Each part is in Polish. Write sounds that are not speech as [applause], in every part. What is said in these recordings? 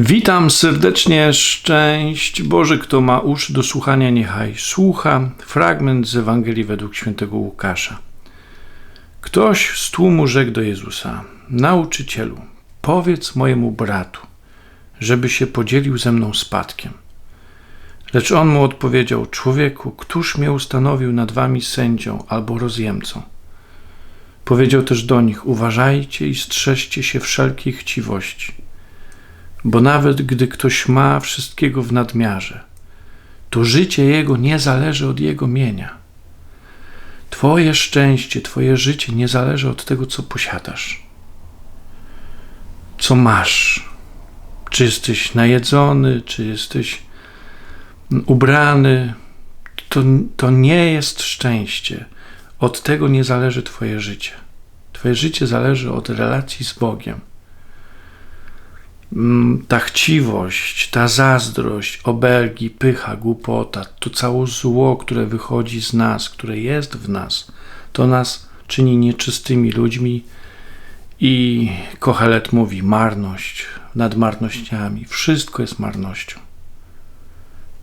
Witam serdecznie, szczęść Boże, kto ma uszy do słuchania, niechaj słucha. Fragment z Ewangelii według świętego Łukasza. Ktoś z tłumu rzekł do Jezusa: Nauczycielu, powiedz mojemu bratu, żeby się podzielił ze mną spadkiem. Lecz on mu odpowiedział: Człowieku, któż mnie ustanowił nad wami sędzią albo rozjemcą? Powiedział też do nich: Uważajcie i strzeżcie się wszelkiej chciwości bo nawet gdy ktoś ma wszystkiego w nadmiarze, to życie jego nie zależy od jego mienia. Twoje szczęście, Twoje życie nie zależy od tego, co posiadasz, co masz. Czy jesteś najedzony, czy jesteś ubrany, to, to nie jest szczęście. Od tego nie zależy Twoje życie. Twoje życie zależy od relacji z Bogiem. Mm, ta chciwość, ta zazdrość, obelgi, pycha, głupota, to całe zło, które wychodzi z nas, które jest w nas, to nas czyni nieczystymi ludźmi i Kohelet mówi marność nad marnościami. Wszystko jest marnością.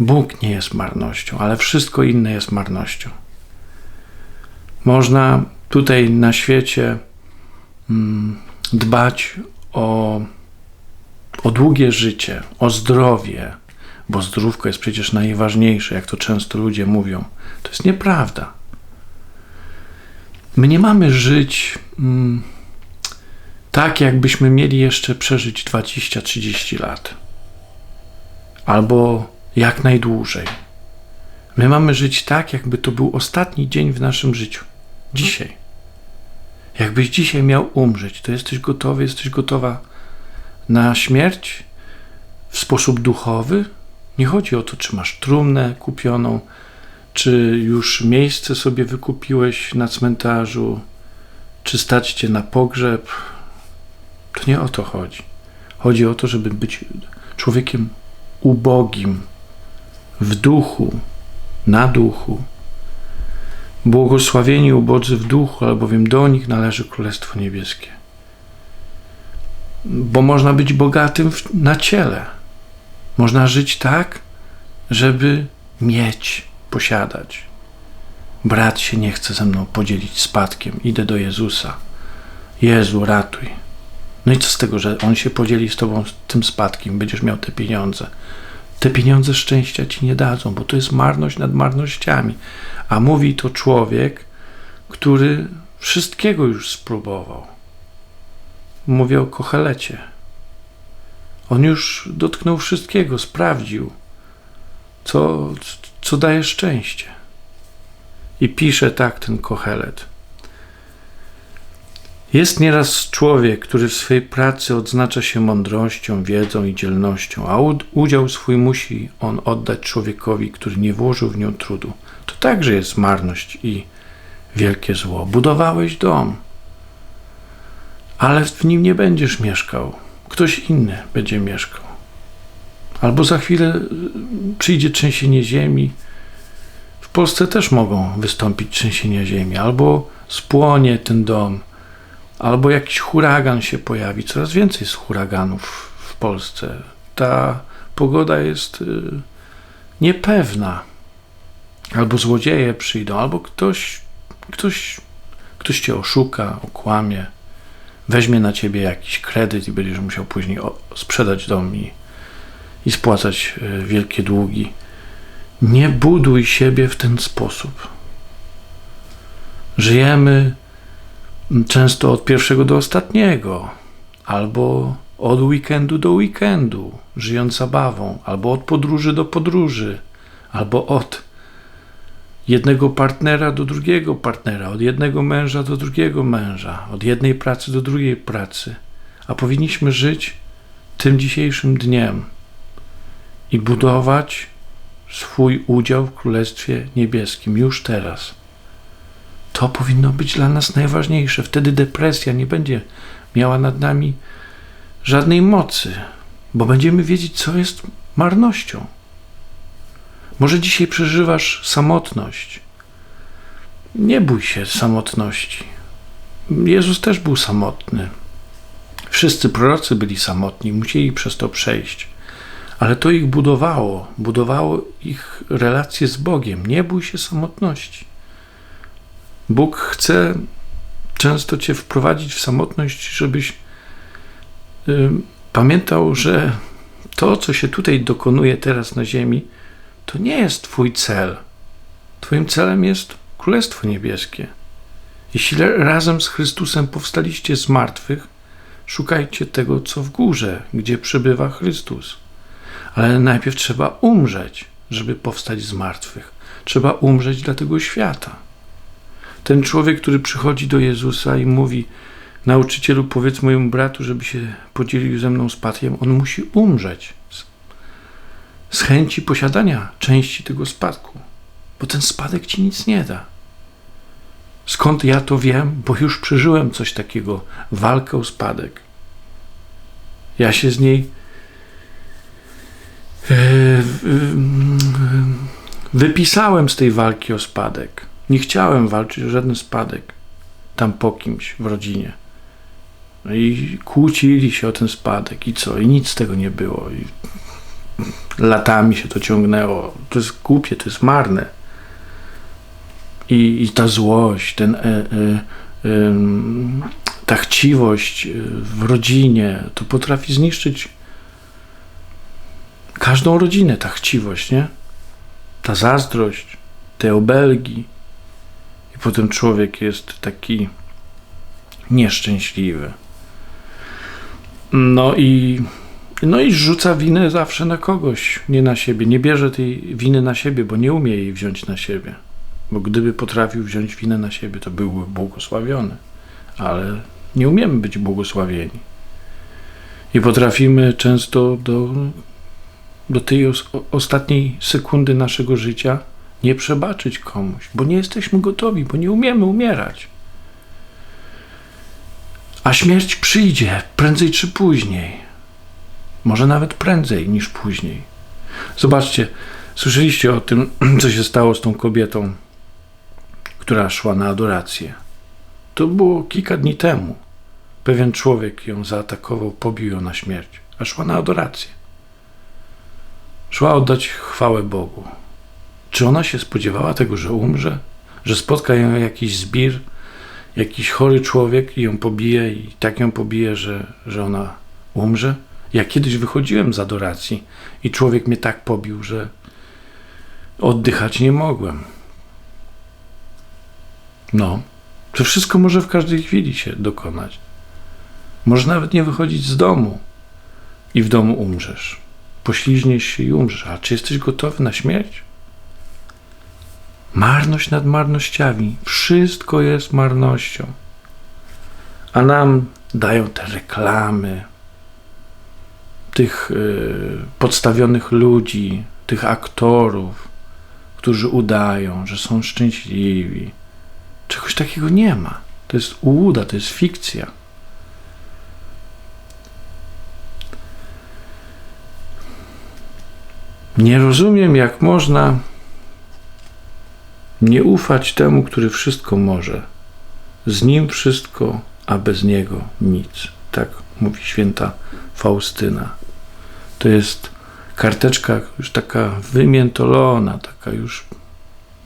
Bóg nie jest marnością, ale wszystko inne jest marnością. Można tutaj na świecie mm, dbać o o długie życie, o zdrowie, bo zdrówko jest przecież najważniejsze, jak to często ludzie mówią. To jest nieprawda. My nie mamy żyć mm, tak, jakbyśmy mieli jeszcze przeżyć 20-30 lat, albo jak najdłużej. My mamy żyć tak, jakby to był ostatni dzień w naszym życiu. Dzisiaj. Jakbyś dzisiaj miał umrzeć, to jesteś gotowy, jesteś gotowa na śmierć w sposób duchowy. Nie chodzi o to, czy masz trumnę kupioną, czy już miejsce sobie wykupiłeś na cmentarzu, czy stać cię na pogrzeb. To nie o to chodzi. Chodzi o to, żeby być człowiekiem ubogim w duchu, na duchu. Błogosławieni ubodzy w duchu, albowiem do nich należy Królestwo Niebieskie bo można być bogatym na ciele. Można żyć tak, żeby mieć, posiadać. Brat się nie chce ze mną podzielić spadkiem, idę do Jezusa. Jezu, ratuj. No i co z tego, że on się podzieli z tobą tym spadkiem, będziesz miał te pieniądze. Te pieniądze szczęścia ci nie dadzą, bo to jest marność nad marnościami. A mówi to człowiek, który wszystkiego już spróbował Mówię o Kochelecie. On już dotknął wszystkiego, sprawdził, co, co daje szczęście. I pisze tak ten Kochelet. Jest nieraz człowiek, który w swej pracy odznacza się mądrością, wiedzą i dzielnością, a udział swój musi on oddać człowiekowi, który nie włożył w nią trudu. To także jest marność i wielkie zło. Budowałeś dom ale w nim nie będziesz mieszkał. Ktoś inny będzie mieszkał. Albo za chwilę y, przyjdzie trzęsienie ziemi. W Polsce też mogą wystąpić trzęsienia ziemi, albo spłonie ten dom, albo jakiś huragan się pojawi. Coraz więcej jest huraganów w Polsce. Ta pogoda jest y, niepewna. Albo złodzieje przyjdą, albo ktoś, ktoś, ktoś cię oszuka, okłamie weźmie na ciebie jakiś kredyt i będziesz musiał później sprzedać dom i, i spłacać e, wielkie długi. Nie buduj siebie w ten sposób. Żyjemy często od pierwszego do ostatniego, albo od weekendu do weekendu, żyjąc zabawą, albo od podróży do podróży, albo od jednego partnera do drugiego partnera, od jednego męża do drugiego męża, od jednej pracy do drugiej pracy, a powinniśmy żyć tym dzisiejszym dniem i budować swój udział w Królestwie Niebieskim już teraz. To powinno być dla nas najważniejsze. Wtedy depresja nie będzie miała nad nami żadnej mocy, bo będziemy wiedzieć, co jest marnością. Może dzisiaj przeżywasz samotność. Nie bój się samotności. Jezus też był samotny. Wszyscy prorocy byli samotni, musieli przez to przejść. Ale to ich budowało, budowało ich relacje z Bogiem. Nie bój się samotności. Bóg chce często cię wprowadzić w samotność, żebyś y, pamiętał, że to, co się tutaj dokonuje teraz na ziemi, to nie jest Twój cel. Twoim celem jest Królestwo Niebieskie. Jeśli razem z Chrystusem powstaliście z martwych, szukajcie tego, co w górze, gdzie przebywa Chrystus. Ale najpierw trzeba umrzeć, żeby powstać z martwych. Trzeba umrzeć dla tego świata. Ten człowiek, który przychodzi do Jezusa i mówi: Nauczycielu, powiedz mojemu bratu, żeby się podzielił ze mną spadkiem, on musi umrzeć z chęci posiadania części tego spadku, bo ten spadek ci nic nie da. Skąd ja to wiem? Bo już przeżyłem coś takiego walkę o spadek. Ja się z niej e, wypisałem z tej walki o spadek. Nie chciałem walczyć o żaden spadek tam po kimś w rodzinie. No i kłócili się o ten spadek i co? I nic z tego nie było. I latami się to ciągnęło. To jest głupie, to jest marne. I, i ta złość, ten, e, e, e, ta chciwość e, w rodzinie, to potrafi zniszczyć każdą rodzinę, ta chciwość, nie? Ta zazdrość, te obelgi. I potem człowiek jest taki nieszczęśliwy. No i, no i rzuca winę zawsze na kogoś, nie na siebie. Nie bierze tej winy na siebie, bo nie umie jej wziąć na siebie. Bo gdyby potrafił wziąć winę na siebie, to byłby błogosławiony. Ale nie umiemy być błogosławieni. I potrafimy często do, do tej os ostatniej sekundy naszego życia nie przebaczyć komuś, bo nie jesteśmy gotowi, bo nie umiemy umierać. A śmierć przyjdzie prędzej czy później. Może nawet prędzej niż później. Zobaczcie, słyszeliście o tym, [clears throat] co się stało z tą kobietą, która szła na adorację. To było kilka dni temu. Pewien człowiek ją zaatakował, pobił ją na śmierć, a szła na adorację. Szła oddać chwałę Bogu. Czy ona się spodziewała tego, że umrze? Że spotka ją jakiś zbir? jakiś chory człowiek i ją pobije i tak ją pobije, że, że ona umrze. Ja kiedyś wychodziłem z adoracji i człowiek mnie tak pobił, że oddychać nie mogłem. No, to wszystko może w każdej chwili się dokonać. Może nawet nie wychodzić z domu i w domu umrzesz. Pośliźniesz się i umrzesz. A czy jesteś gotowy na śmierć? Marność nad marnościami. Wszystko jest marnością. A nam dają te reklamy tych y, podstawionych ludzi, tych aktorów, którzy udają, że są szczęśliwi. Czegoś takiego nie ma. To jest ułuda, to jest fikcja. Nie rozumiem, jak można nie ufać temu, który wszystko może. Z nim wszystko, a bez niego nic. Tak mówi święta Faustyna. To jest karteczka już taka wymiętolona, taka już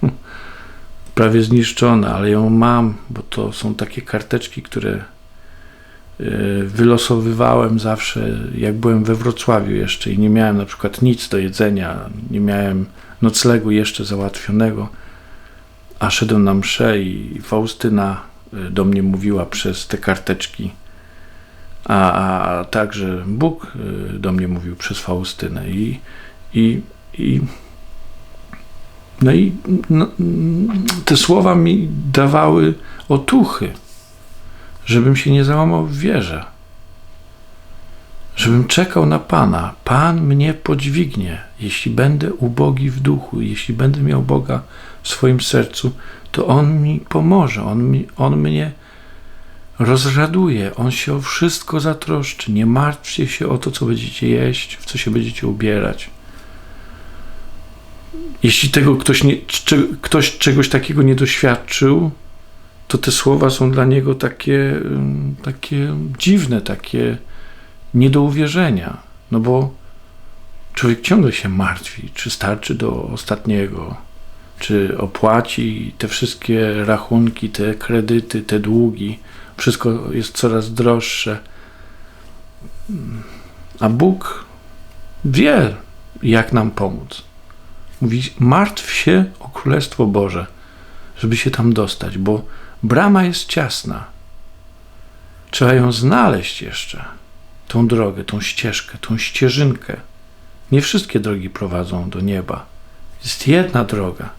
hm, prawie zniszczona, ale ją mam, bo to są takie karteczki, które e, wylosowywałem zawsze, jak byłem we Wrocławiu jeszcze i nie miałem na przykład nic do jedzenia, nie miałem noclegu jeszcze załatwionego a szedłem na mszę i Faustyna y, do mnie mówiła przez te karteczki, a, a, także Bóg y, do mnie mówił przez Faustynę i, i, i no i no, te słowa mi dawały otuchy, żebym się nie załamał w wierze. Żebym czekał na Pana. Pan mnie podźwignie, jeśli będę ubogi w duchu, jeśli będę miał Boga w swoim sercu, to On mi pomoże, On, mi, on mnie rozraduje, On się o wszystko zatroszczy. Nie martwcie się o to, co będziecie jeść, w co się będziecie ubierać. Jeśli tego ktoś, nie, ktoś czegoś takiego nie doświadczył to te słowa są dla niego takie, takie dziwne, takie nie do uwierzenia. No bo człowiek ciągle się martwi, czy starczy do ostatniego, czy opłaci te wszystkie rachunki, te kredyty, te długi. Wszystko jest coraz droższe. A Bóg wie, jak nam pomóc. Mówi: martw się o Królestwo Boże, żeby się tam dostać, bo brama jest ciasna. Trzeba ją znaleźć jeszcze, tą drogę, tą ścieżkę, tą ścieżynkę. Nie wszystkie drogi prowadzą do nieba. Jest jedna droga,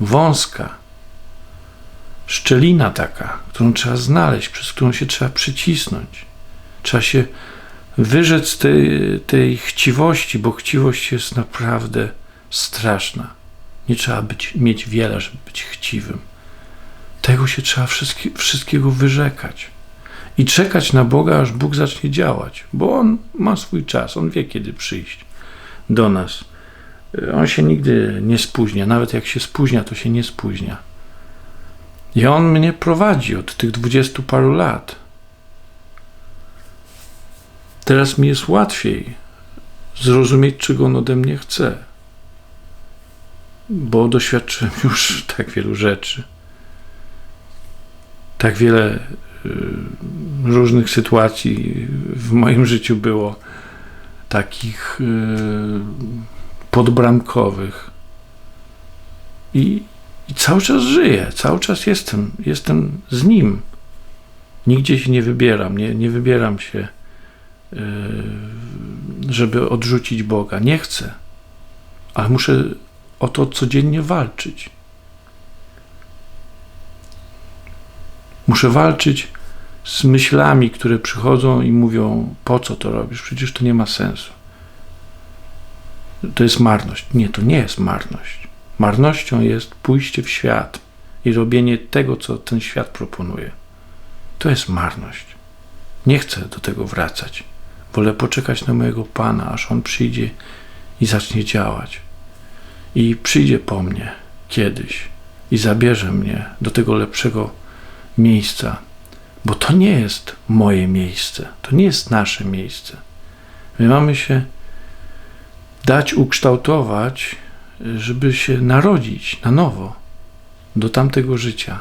wąska, szczelina taka, którą trzeba znaleźć, przez którą się trzeba przycisnąć. Trzeba się wyrzec tej, tej chciwości, bo chciwość jest naprawdę straszna. Nie trzeba być, mieć wiele, żeby być chciwym. Tego się trzeba wszystkie, wszystkiego wyrzekać. I czekać na Boga, aż Bóg zacznie działać, bo On ma swój czas, On wie, kiedy przyjść do nas. On się nigdy nie spóźnia, nawet jak się spóźnia, to się nie spóźnia. I On mnie prowadzi od tych dwudziestu paru lat. Teraz mi jest łatwiej zrozumieć, czego On ode mnie chce, bo doświadczyłem [laughs] już tak wielu rzeczy. Tak wiele y, różnych sytuacji w moim [laughs] życiu było takich y, podbramkowych. I, I cały czas żyję, cały czas jestem, jestem z nim. Nigdzie się nie wybieram, nie, nie wybieram się, y, żeby odrzucić Boga. Nie chcę, ale muszę o to codziennie walczyć. Muszę walczyć z myślami, które przychodzą i mówią: Po co to robisz? Przecież to nie ma sensu. To jest marność. Nie, to nie jest marność. Marnością jest pójście w świat i robienie tego, co ten świat proponuje. To jest marność. Nie chcę do tego wracać. Wolę poczekać na mojego Pana, aż On przyjdzie i zacznie działać. I przyjdzie po mnie kiedyś i zabierze mnie do tego lepszego miejsca, bo to nie jest moje miejsce, to nie jest nasze miejsce. My mamy się dać ukształtować, żeby się narodzić na nowo do tamtego życia,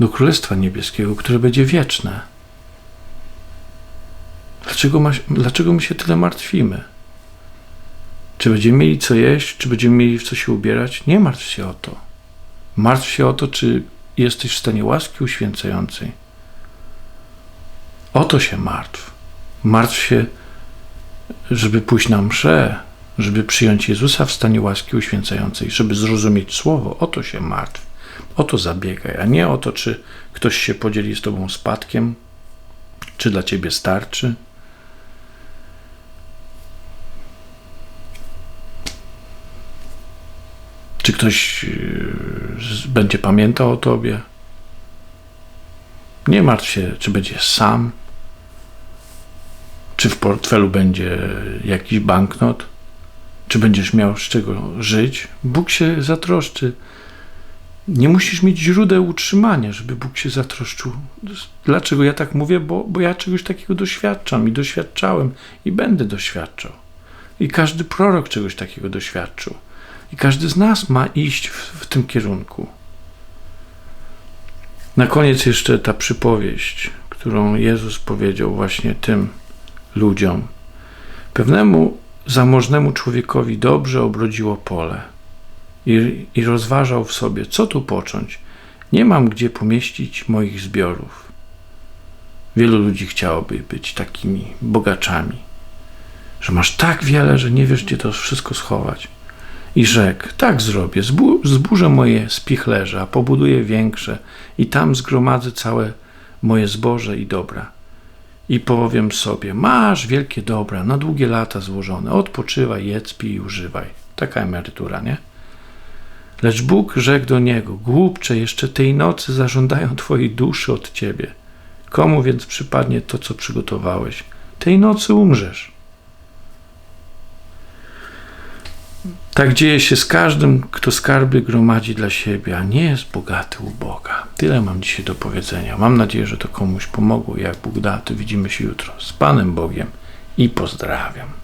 do Królestwa Niebieskiego, które będzie wieczne. Dlaczego, ma, dlaczego my się tyle martwimy? Czy będziemy mieli co jeść, czy będziemy mieli w co się ubierać? Nie martw się o to. Martw się o to, czy jesteś w stanie łaski uświęcającej. O to się martw. Martw się, żeby pójść na mszę, żeby przyjąć Jezusa w stanie łaski uświęcającej, żeby zrozumieć Słowo. O to się martw. O to zabiegaj, a nie o to, czy ktoś się podzieli z tobą spadkiem, czy dla ciebie starczy. Czy ktoś yy, będzie pamiętał o tobie? Nie martw się, czy będziesz sam, czy w portfelu będzie jakiś banknot, czy będziesz miał z czego żyć. Bóg się zatroszczy. Nie musisz mieć źródeł utrzymania, żeby Bóg się zatroszczył. Dlaczego ja tak mówię? Bo, bo ja czegoś takiego doświadczam i doświadczałem i będę doświadczał. I każdy prorok czegoś takiego doświadczył. I każdy z nas ma iść w, w tym kierunku. Na koniec jeszcze ta przypowieść, którą Jezus powiedział właśnie tym ludziom. Pewnemu zamożnemu człowiekowi dobrze obrodziło pole i, i rozważał w sobie, co tu począć. Nie mam gdzie pomieścić moich zbiorów. Wielu ludzi chciałoby być takimi bogaczami, że masz tak wiele, że nie wiesz, gdzie to wszystko schować. I rzekł: Tak zrobię, zburzę moje spichlerze, a pobuduję większe, i tam zgromadzę całe moje zboże i dobra. I powiem sobie: Masz wielkie dobra, na długie lata złożone, odpoczywaj, jedz, pij i używaj. Taka emerytura, nie? Lecz Bóg rzekł do niego: Głupcze, jeszcze tej nocy zażądają twojej duszy od ciebie. Komu więc przypadnie to, co przygotowałeś? Tej nocy umrzesz. Tak dzieje się z każdym, kto skarby gromadzi dla siebie, a nie jest bogaty u Boga. Tyle mam dzisiaj do powiedzenia. Mam nadzieję, że to komuś pomogło. Jak Bóg da, to widzimy się jutro z Panem Bogiem i pozdrawiam.